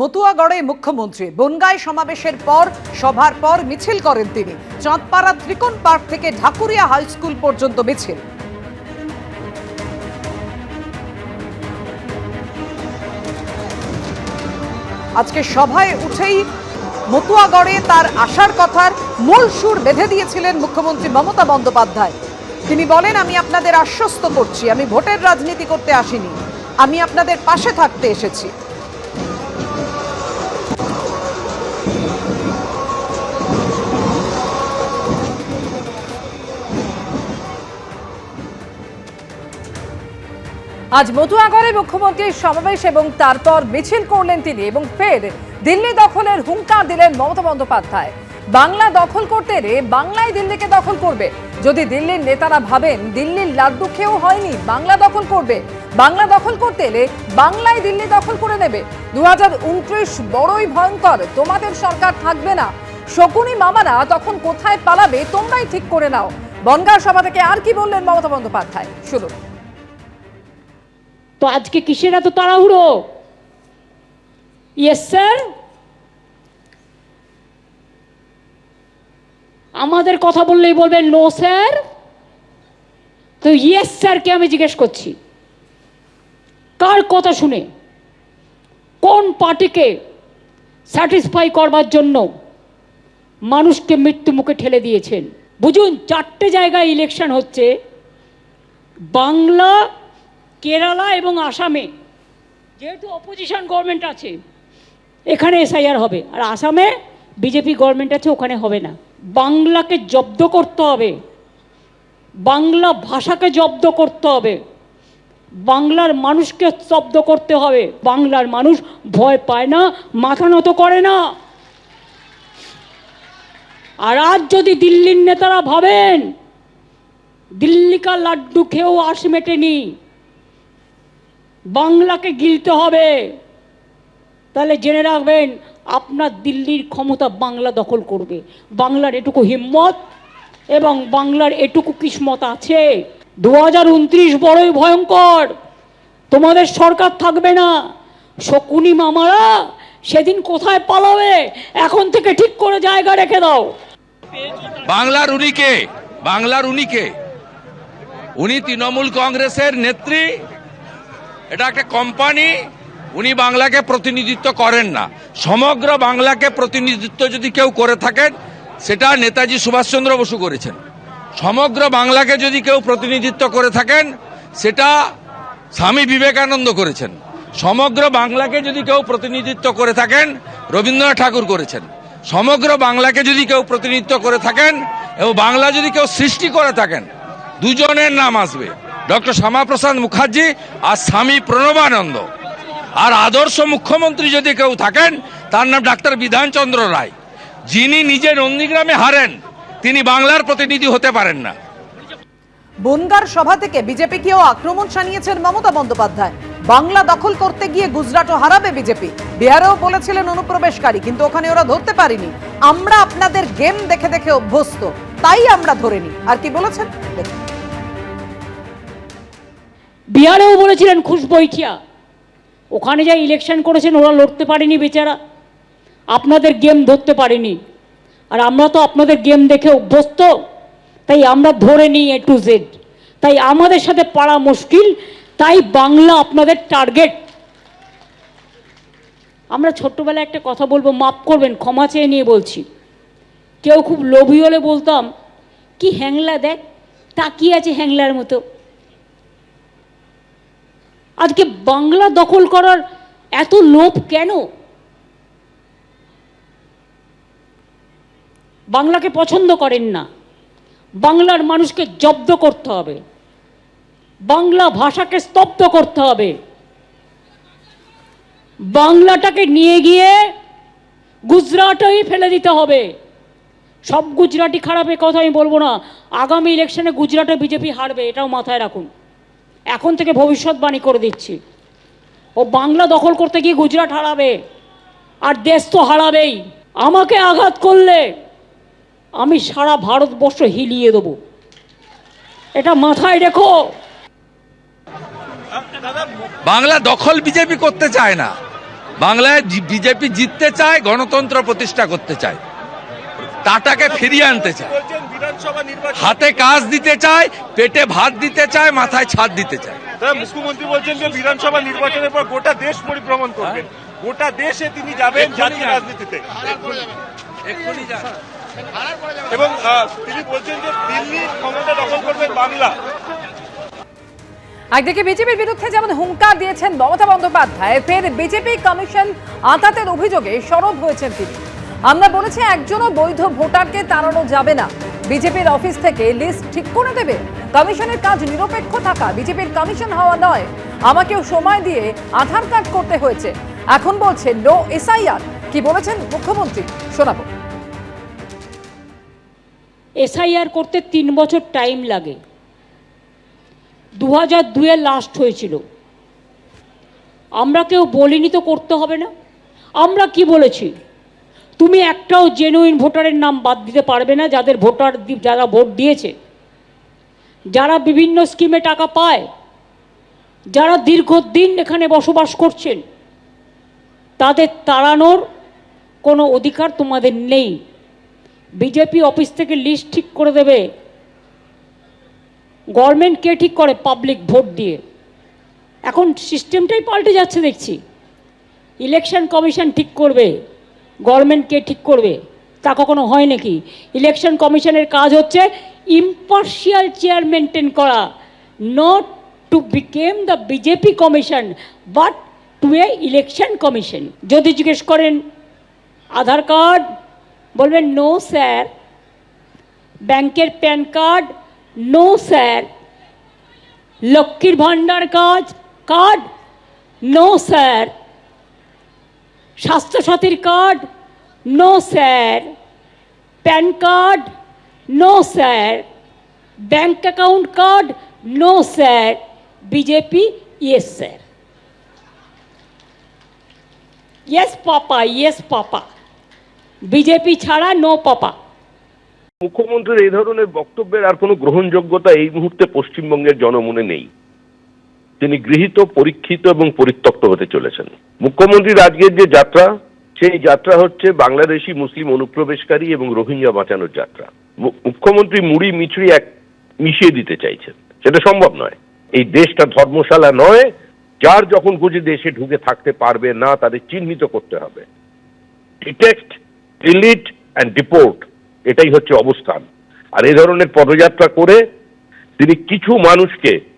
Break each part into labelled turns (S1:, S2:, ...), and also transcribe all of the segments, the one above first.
S1: মতুয়াগড়ে মুখ্যমন্ত্রী বনগাঁয় সমাবেশের পর, সভার পর মিছিল করেন তিনি। চাঁদপাড়া ত্রিকোণ পার্ক থেকে ঢাকুরিয়া হাই স্কুল পর্যন্ত মিছিল। আজকে সভায় উঠেই মতুয়াগড়ে তার আসার কথার মূল সুর বেঁধে দিয়েছিলেন মুখ্যমন্ত্রী মমতা বন্দ্যোপাধ্যায়। তিনি বলেন, আমি আপনাদের আশ্বস্ত করছি। আমি ভোটের রাজনীতি করতে আসিনি। আমি আপনাদের পাশে থাকতে এসেছি।
S2: আজ মতুয়াগড়ে মুখ্যমন্ত্রীর সমাবেশ এবং তারপর মিছিল করলেন তিনি এবং ফের দিল্লি দখলের হুঙ্কার দিলেন মমতা বন্দ্যোপাধ্যায়। বাংলা দখল করতে এলে বাংলায় দিল্লিকে দখল করবে। যদি দিল্লির নেতারা ভাবেন দিল্লির লাড্ডু খেয়েও হয়নি, বাংলা দখল করবে। বাংলা দখল করতে এলে বাংলায় দিল্লি দখল করে নেবে। দু হাজার উনত্রিশ বড়ই ভয়ঙ্কর, তোমাদের সরকার থাকবে না। শকুনি মামারা তখন কোথায় পালাবে তোমরাই ঠিক করে নাও। বনগাঁ সভা থেকে আর কি বললেন মমতা বন্দ্যোপাধ্যায়? শুনুন।
S3: তো আজকে কিসের এত তাড়াহুড়ো? ইয়েস স্যার আমাদের কথা বললেই বলবেন নো স্যার তো ইয়েস স্যারকে আমি জিজ্ঞেস করছি। কার কথা শুনে? কোন পার্টিকে স্যাটিসফাই করবার জন্য মানুষকে মৃত্যু মুখে ঠেলে দিয়েছেন? বুঝুন, চারটে জায়গায় ইলেকশন হচ্ছে। বাংলা কেরালা এবং আসামে যেহেতু অপোজিশন গভর্নমেন্ট আছে, এখানে এসআইআর হবে। আর আসামে বিজেপি গভর্নমেন্ট আছে, ওখানে হবে না। বাংলাকে জব্দ করতে হবে। বাংলা ভাষাকে জব্দ করতে হবে। বাংলার মানুষকে স্তব্ধ করতে হবে। বাংলার মানুষ ভয় পায় না, মাথা নত করে না। আর আজ যদি দিল্লির নেতারা ভাবেন, দিল্লিকা লাড্ডু খেয়েও আশ মেটেনি। বাংলাকে গিলতে হবে। তাহলে জেনে রাখবেন, আপনার দিল্লির ক্ষমতা বাংলা দখল করবে। বাংলার এটুকু হিম্মত এবং বাংলার এটুকু কিসমত আছে। দু হাজার উনত্রিশ বড়ই ভয়ঙ্কর। তোমাদের সরকার থাকবে না। শকুনি মামারা সেদিন কোথায় পালাবে? এখন থেকে ঠিক করে জায়গা রেখে দাও।
S4: বাংলার উনি কে বাংলার উনি কে উনি তৃণমূল কংগ্রেসের নেত্রী। এটা একটা কোম্পানি উনি বাংলাকে প্রতিনিধিত্ব করেন না। সমগ্র বাংলাকে প্রতিনিধিত্ব যদি কেউ করে থাকেন, সেটা নেতাজি সুভাষচন্দ্র বসু করেছেন। সমগ্র বাংলাকে যদি কেউ প্রতিনিধিত্ব করে থাকেন, সেটা স্বামী বিবেকানন্দ করেছেন। সমগ্র বাংলাকে যদি কেউ প্রতিনিধিত্ব করে থাকেন, রবীন্দ্রনাথ ঠাকুর করেছেন। সমগ্র বাংলাকে যদি কেউ প্রতিনিধিত্ব করে থাকেন এবং বাংলা যদি কেউ সৃষ্টি করে থাকেন, দুজনের নাম আসবে। ডক্টর শ্যামাপ্রসাদ মুখার্জি আর স্বামী প্রণবানন্দ। আর আদর্শ মুখ্যমন্ত্রী যদি কেউ থাকেন, তার নাম ডাক্তার বিধানচন্দ্র রায়। যিনি নিজে নন্দীগ্রামে হারেন, তিনি বাংলার প্রতিনিধি হতে পারেন না।
S1: বনগার সভা থেকে বিজেপিকেও আক্রমণ শানিয়েছেন মমতা বন্দ্যোপাধ্যায়। বাংলা দখল করতে গিয়ে গুজরাটও হারাবে বিজেপি। বিহারেও বলেছিলেন অনুপ্রবেশকারী, কিন্তু ওখানে ওরা ধরতে পারিনি। আমরা আপনাদের গেম দেখে দেখে অভ্যস্ত। তাই আমরা ধরে ধরেনি আর কি বলেছেন? দেখুন।
S3: বিহারেও বলেছিলেন খুশবৈঠিয়া ওখানে যা ইলেকশন করেছেন, ওরা লড়তে পারেনি বেচারা। আপনাদের গেম ধরতে পারেনি। আর আমরা তো আপনাদের গেম দেখে অভ্যস্ত। তাই আমরা ধরে নিই এ টু জেড তাই আমাদের সাথে পাড়া মুশকিল। তাই বাংলা আপনাদের টার্গেট আমরা ছোট্টবেলায় একটা কথা বলব মাপ করবেন, ক্ষমা চেয়ে নিয়ে বলছি। কেউ খুব লোভী হলে বলতাম, কি হ্যাংলা দেখ, তাকিয়ে আছে হ্যাংলার মতো। আজকে বাংলা দখল করার এত লোভ কেন? বাংলাকে পছন্দ করেন না। বাংলার মানুষকে জব্দ করতে হবে। বাংলা ভাষাকে স্তব্ধ করতে হবে। বাংলাটাকে নিয়ে গিয়ে গুজরাটেই ফেলে দিতে হবে। সব গুজরাটি খারাপের কথা আমি বলব না। আগামী ইলেকশনে গুজরাটে বিজেপি হারবে, এটাও মাথায় রাখুন। এখন থেকে ভবিষ্যৎবাণী করে দিচ্ছি। ও বাংলা দখল করতে গিয়ে গুজরাট হারাবে, আর দেশ তো হারাবেই। আমাকে আঘাত করলে আমি সারা ভারতবর্ষ হিলিয়ে দেবো। এটা মাথায় রেখো।
S4: বাংলা দখল বিজেপি করতে চায় না। বাংলায় বিজেপি জিততে চায়, গণতন্ত্র প্রতিষ্ঠা করতে চায়। টাটাকে ফিরিয়ে আনতে চায়।
S5: বলছেন বিধানসভা নির্বাচন
S4: হাতে কাজ দিতে চায় পেটে ভাত দিতে চায় মাথায় ছাদ দিতে চায়।
S5: মুখ্যমন্ত্রী বলছেন যে বিধানসভা নির্বাচনের পর গোটা দেশ পরিভ্রমণ করবেন গোটা দেশে তিনি যাবেন জাতীয় রাজনীতিতে। এবং তিনি বলছেন যে দিল্লি ক্ষমতা দখল করবেন বাংলা।
S2: একদিকে বিজেপির বিরুদ্ধে যেমন হুঙ্কার দিয়েছেন মমতা বন্দ্যোপাধ্যায় ফের বিজেপি কমিশন আতাতের অভিযোগে সরব হয়েছেন তিনি। আমরা বলেছি একজনও বৈধ ভোটারকে তাড়ানো যাবে না। বিজেপির অফিস থেকে লিস্ট ঠিক করে দেবে। কমিশনের কাজ নিরপেক্ষ থাকা, বিজেপির কমিশন হওয়া নয়। আমাকেও সময় দিয়ে আধার কার্ড করতে হয়েছে। এখন বলছে নো এসআইআর কি বলেছেন মুখ্যমন্ত্রী? শোনাবো।
S3: এসআইআর করতে তিন বছর টাইম লাগে। দু হাজার দুয়ে লাস্ট হয়েছিল। আমরা কেউ বলিনি তো করতে হবে না। আমরা কি বলেছি? তুমি একটাও জেনুইন ভোটারের নাম বাদ দিতে পারবে না, যাদের ভোটার যারা ভোট দিয়েছে। যারা বিভিন্ন স্কিমে টাকা পায়, যারা দীর্ঘদিন এখানে বসবাস করছেন, তাদের তাড়ানোর কোনো অধিকার তোমাদের নেই। বিজেপি অফিস থেকে লিস্ট ঠিক করে দেবে গভর্নমেন্ট কে ঠিক করে পাবলিক ভোট দিয়ে। এখন সিস্টেমটাই পাল্টে যাচ্ছে দেখছি। ইলেকশন কমিশন ঠিক করবে। গভর্নমেন্ট কে ঠিক করবে? তা কখনো হয় নাকি? ইলেকশন কমিশনের কাজ হচ্ছে ইম্পার্শিয়াল চেয়ার মেনটেন করা not to become the BJP commission but to a election commission যদি জিজ্ঞেস করেন, আধার কার্ড? বলবেন নো স্যার ব্যাংকের প্যান কার্ড? নো স্যার লক্ষ্মীর ভাণ্ডার কাজ? Card? No sir স্বাস্থ্যসাথীর card? No sir pan card no sir bank account card no sir BJP yes sir yes papa yes papa BJP ছাড়া no papa
S6: মুখ্যমন্ত্রীর এই ধরনের বক্তব্যের আর কোনো গ্রহণযোগ্যতা এই মুহূর্তে পশ্চিমবঙ্গের জনমনে নেই। তিনি গৃহীত, পরীক্ষিত এবং পরিত্যক্ত হতে চলেছেন। মুখ্যমন্ত্রীর আজকের যে যাত্রা, সেই যাত্রা হচ্ছে বাংলাদেশি মুসলিম অনুপ্রবেশকারী এবং রোহিঙ্গা বাঁচানোর যাত্রা। মুখ্যমন্ত্রী মুড়ি মিছড়ি এক মিশিয়ে দিতে চাইছেন। সেটা সম্ভব নয়। এই দেশটা ধর্মশালা নয়, যার যখন খুঁজে দেশে ঢুকে থাকতে পারবে না, তাদের চিহ্নিত করতে হবে। ডিটেক্ট ডিলিট অ্যান্ড ডিপোর্ট এটাই হচ্ছে অবস্থান। আর এই ধরনের পদযাত্রা করে তিনি কিছু মানুষকে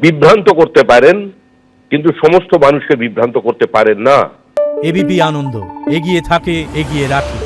S6: বিভ্রান্ত করতে পারেন, কিন্তু সমস্ত মানুষকে বিভ্রান্ত করতে পারেন না।
S7: এবিপি আনন্দ, এগিয়ে থাকে, এগিয়ে রাখে।